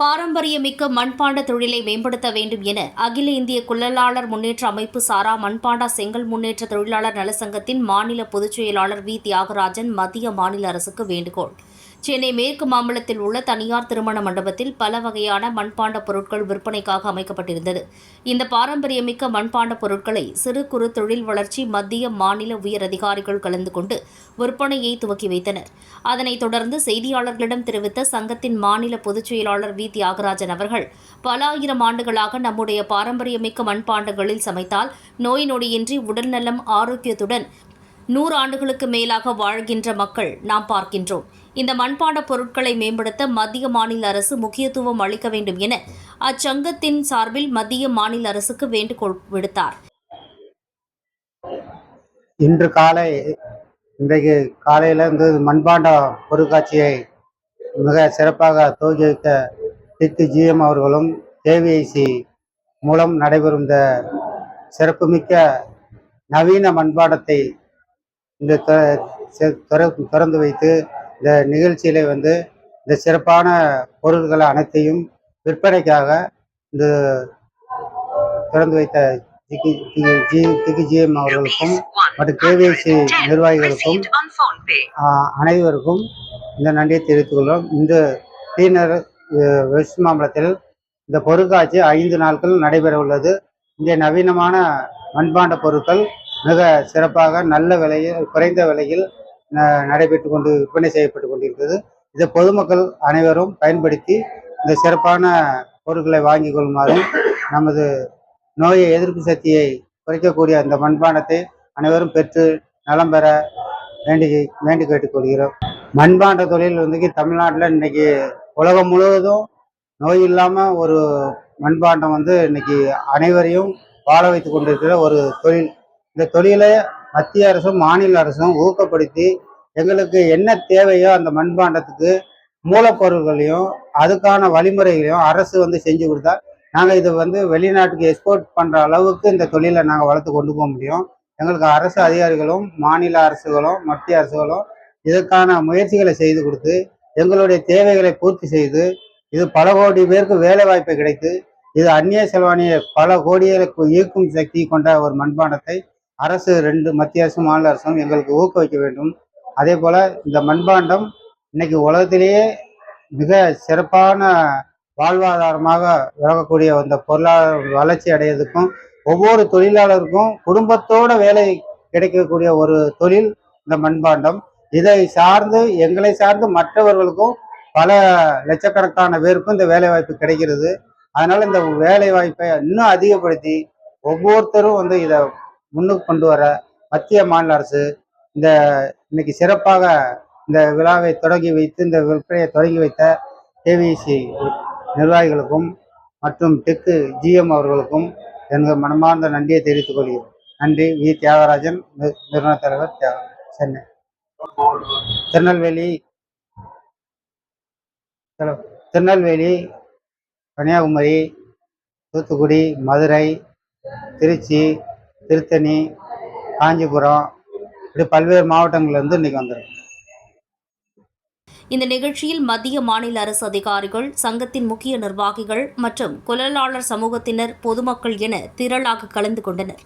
பாரம்பரியமிக்க மண்பாண்ட தொழிலை மேம்படுத்த வேண்டும் என அகில இந்திய குள்ளலாளர் முன்னேற்ற அமைப்பு சாரா மண்பாண்டா செங்கல் முன்னேற்ற தொழிலாளர் நலசங்கத்தின் மாநில பொதுச் செயலாளர் வி. தியாகராஜன் மத்திய மாநில அரசுக்கு வேண்டுகோள். சென்னை மேற்கு மாம்பலத்தில் உள்ள தனியார் திருமண மண்டபத்தில் பல வகையான மண்பாண்ட பொருட்கள் விற்பனைக்காக அமைக்கப்பட்டிருந்தது. இந்த பாரம்பரியமிக்க மண்பாண்ட பொருட்களை சிறு குறு தொழில் வளர்ச்சி மத்திய மாநில உயர் அதிகாரிகள் கலந்து கொண்டு விற்பனையை துவக்கி வைத்தனர். அதனைத் தொடர்ந்து செய்தியாளர்களிடம் தெரிவித்த சங்கத்தின் மாநில பொதுச் செயலாளர் வி. தியாகராஜன் அவர்கள். பல ஆயிரம் ஆண்டுகளாக நம்முடைய பாரம்பரியமிக்க மண்பாண்டங்களில் சமைத்தால் நோய் நொடியின்றி உடல்நலம் ஆரோக்கியத்துடன் நூறு ஆண்டுகளுக்கு மேலாக வாழ்கின்ற மக்கள் நாம் பார்க்கின்றோம். இந்த மண்பாண்ட பொருட்களை மேம்படுத்த மத்திய மாநில அரசு முக்கியத்துவம் அளிக்க வேண்டும் என அச்சங்கத்தின் சார்பில் மத்திய மாநில அரசுக்கு வேண்டுகோள் விடுத்தார். இன்று காலை இன்றைக்கு காலையிலிருந்து மண்பாண்ட பொருட்காட்சியை மிக சிறப்பாக துவக்கி வைத்த திக்கு ஜிஎம் அவர்களும் கேவிஐசி மூலம் நடைபெறும் இந்த சிறப்புமிக்க நவீன மண்பாண்டத்தை இந்த திறந்து வைத்து இந்த நிகழ்ச்சியிலே வந்து இந்த சிறப்பான பொருட்கள் அனைத்தையும் விற்பனைக்காக இந்த திறந்து வைத்த ஜி திக்கு ஜிஎம் அவர்களுக்கும் மற்றும் கேவிஐசி நிர்வாகிகளுக்கும் அனைவருக்கும் இந்த நன்றியை தெரிவித்துக் கொள்கிறோம். இந்த டீனர் வெஸ்ட் மாம்பலத்தில் இந்த பொருட்காட்சி ஐந்து நாட்கள் நடைபெற உள்ளது இங்கே நவீனமான மண்பாண்ட பொருட்கள் மிக சிறப்பாக நல்ல விலையில் குறைந்த விலையில் ந- நடைபெற்று கொண்டு விற்பனை செய்யப்பட்டு கொண்டிருக்கிறது. இதை பொதுமக்கள் அனைவரும் பயன்படுத்தி இந்த சிறப்பான பொருட்களை வாங்கி கொள்ளுமாறும் நமது நோயை எதிர்ப்பு சக்தியை குறைக்கக்கூடிய அந்த மண்பாண்டத்தை அனைவரும் பெற்று நலம் பெற வேண்டி வேண்டி கேட்டுக்கொள்கிறோம் மண்பாண்ட தொழில் வந்து தமிழ்நாட்டில் இன்னைக்கு உலகம் முழுவதும் நோய் இல்லாமல் ஒரு மண்பாண்டம் வந்து இன்னைக்கு அனைவரையும் வாழ வைத்து கொண்டிருக்கிற ஒரு தொழில். இந்த தொழிலை மத்திய அரசும் மாநில அரசும் ஊக்கப்படுத்தி எங்களுக்கு என்ன தேவையோ அந்த மண்பாண்டத்துக்கு மூலப்பொருள்களையும் அதுக்கான வழிமுறைகளையும் அரசு வந்து செஞ்சு கொடுத்தா நாங்கள் இதை வந்து வெளிநாட்டுக்கு எக்ஸ்போர்ட் பண்ணுற அளவுக்கு இந்த தொழிலை நாங்கள் வளர்த்து கொண்டு போக முடியும். எங்களுக்கு அரசு அதிகாரிகளும் மாநில அரசுகளும் மத்திய அரசுகளும் இதற்கான முயற்சிகளை செய்து கொடுத்து எங்களுடைய தேவைகளை பூர்த்தி செய்து இது பல கோடி பேருக்கு வேலை வாய்ப்பு கிடைத்து இது அந்நிய செலவானிய பல கோடிகளுக்கு ஈர்க்கும் சக்தி கொண்ட ஒரு மண்பாண்டத்தை அரசு ரெண்டு மத்திய அரசும் மாநில அரசும் எங்களுக்கு ஊக்குவிக்க வேண்டும். அதே போல இந்த மண்பாண்டம் இன்னைக்கு உலகத்திலேயே மிக சிறப்பான வாழ்வாதாரமாக விளங்கக்கூடிய அந்த பொருளாதார வளர்ச்சி அடையிறதுக்கும் ஒவ்வொரு தொழிலாளருக்கும் குடும்பத்தோட வேலை கிடைக்கக்கூடிய ஒரு தொழில் இந்த மண்பாண்டம். இதை சார்ந்து எங்களை சார்ந்து மற்றவர்களுக்கும் பல லட்சக்கணக்கான பேருக்கும் இந்த வேலை வாய்ப்பு கிடைக்கிறது. அதனால இந்த வேலை வாய்ப்பை இன்னும் அதிகப்படுத்தி ஒவ்வொருத்தரும் வந்து இதை முன்னுக்கு கொண்டு வர மத்திய மாநில அரசு இந்த இன்னைக்கு சிறப்பாக இந்த விழாவை தொடங்கி வைத்து இந்த விற்பனையை தொடங்கி வைத்த கேவிசி நிர்வாகிகளுக்கும் மற்றும் டெக்கு ஜிஎம் அவர்களுக்கும் எனது மனமார்ந்த நன்றியை தெரிவித்துக் கொள்கிறேன். நன்றி. வி. தியாகராஜன் நி- நிறுவன தலைவர் தியாக சென்னை. திருநெல்வேலி. ஹலோ திருநெல்வேலி கன்னியாகுமரி தூத்துக்குடி மதுரை திருச்சி திருத்தணி காஞ்சிபுரம் இப்படி பல்வேறு மாவட்டங்கள்லேருந்து இன்றைக்கி வந்திருக்கோம். இந்த நிகழ்ச்சியில் மத்திய மாநில அரசு அதிகாரிகள் சங்கத்தின் முக்கிய நிர்வாகிகள் மற்றும் குழலாளர் சமூகத்தினர் பொதுமக்கள் என திரளாக கலந்து கொண்டனர்.